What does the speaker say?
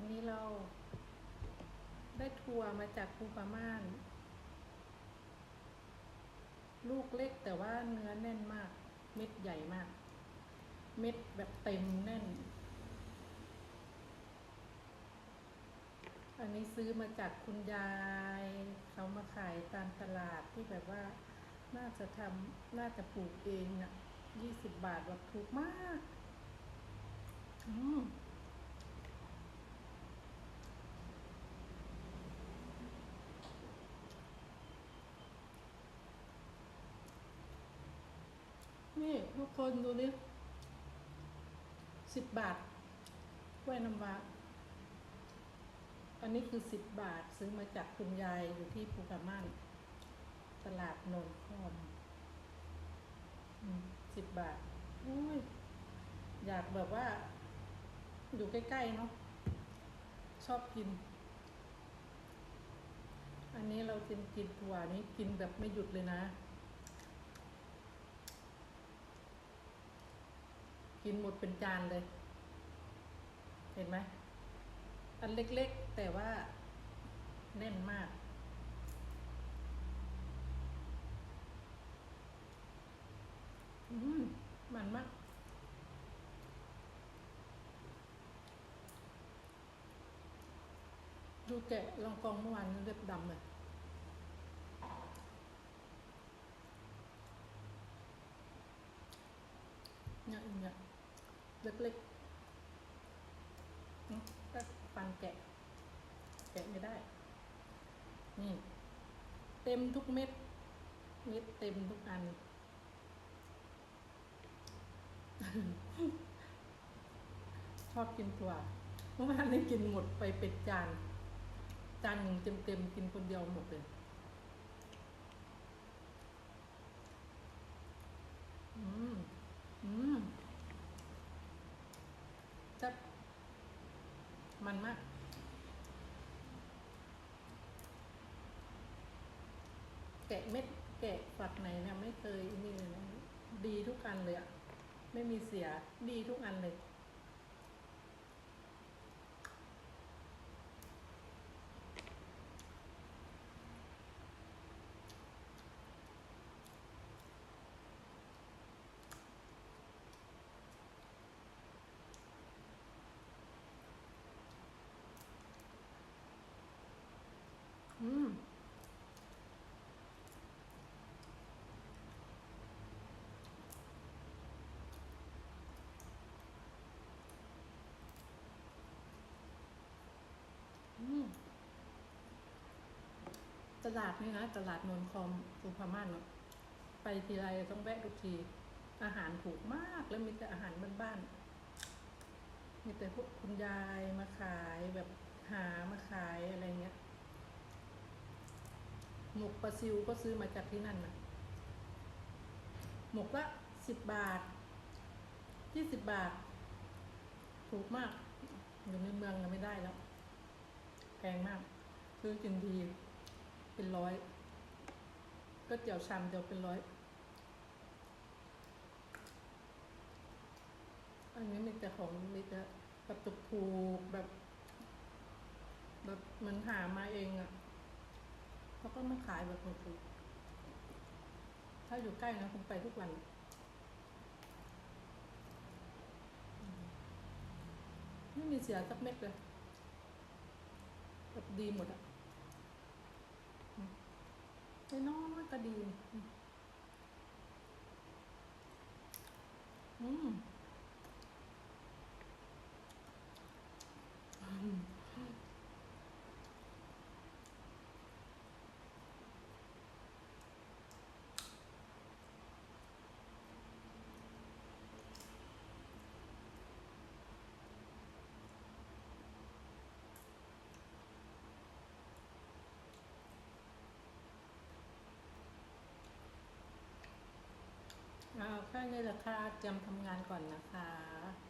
วันนี้เราได้ทัวร์มาจากภูปาม่าน ลูกเล็กแต่ว่าเนื้อแน่นมาก เม็ดใหญ่มาก เม็ดแบบเต็มแน่น อันนี้ซื้อมาจากคุณยาย เขามาขายตามตลาดที่แบบว่าน่าจะทำน่าจะปลูกเองน่ะยี่สิบบาทแบบถูกมาก อืม นี่ทุกคนดูนี่สิบบาทกล้วยน้ำว้าอันนี้คือสิบบาทซื้อมาจากคุณยายอยู่ที่ภูกระมั่นตลาดโนนคอมสิบบาทอุ้ยอยากแบบว่า อยู่ใกล้ ๆ เนาะชอบกิน อันนี้เรากินกินถั่วนี้กินแบบไม่หยุดเลยนะ กินหมดเป็นจานเลย เห็นไหมอันเล็กๆ แต่ว่าแน่นมาก อืมมันมาก ดูแกะลองกองเมื่อวานเล็บดำเลยเนี่ยเนี่ย เล็กๆก็ฟันแกะ แกะไม่ได้ นี่ เต็มทุกเม็ด เม็ดเต็มทุกอัน ชอบกินถั่วเมื่อวานนี้กินหมดไปเป็ดจาน จานหนึ่งเต็มๆกินคนเดียวหมดเลยอืม อืมจับ มันมาก แกะเม็ดแกะฝักไหนเนี่ยไม่เคยนี่เลยนะดีทุกอันเลยอะไม่มีเสียดีทุกอันเลย อืมตลาดนี่นะตลาดนนคอมสุพรรณเนาะไปทีไรต้องแวะทุกที อาหารถูกมากแล้วมีแต่อาหารบ้านๆมีแต่พวกคุณยายมาขายแบบหามาขายอะไรเงี้ย หมกปลาซิวก็ซื้อมาจากที่นั่นนะหมกละสิบบาทยี่สิบบาท ถูกมาก อยู่ในเมืองก็ไม่ได้แล้วแพงมาก ซื้อกินทีเป็นร้อยก็เจียวชามเดียวเป็นร้อยอันนี้มีแต่ของมีแต่แบบถูกแบบแบบเหมันหามาเองอะ่ะ เขาก็มาขายแบบถูกๆถ้าอยู่ใกล้นะคงไปทุกวันไม่มีเสียสักเม็ดเลยแบบดีหมดอะไอ้น้องก็ดี นี้แหละค่ะเตรียมทำงานก่อนนะคะ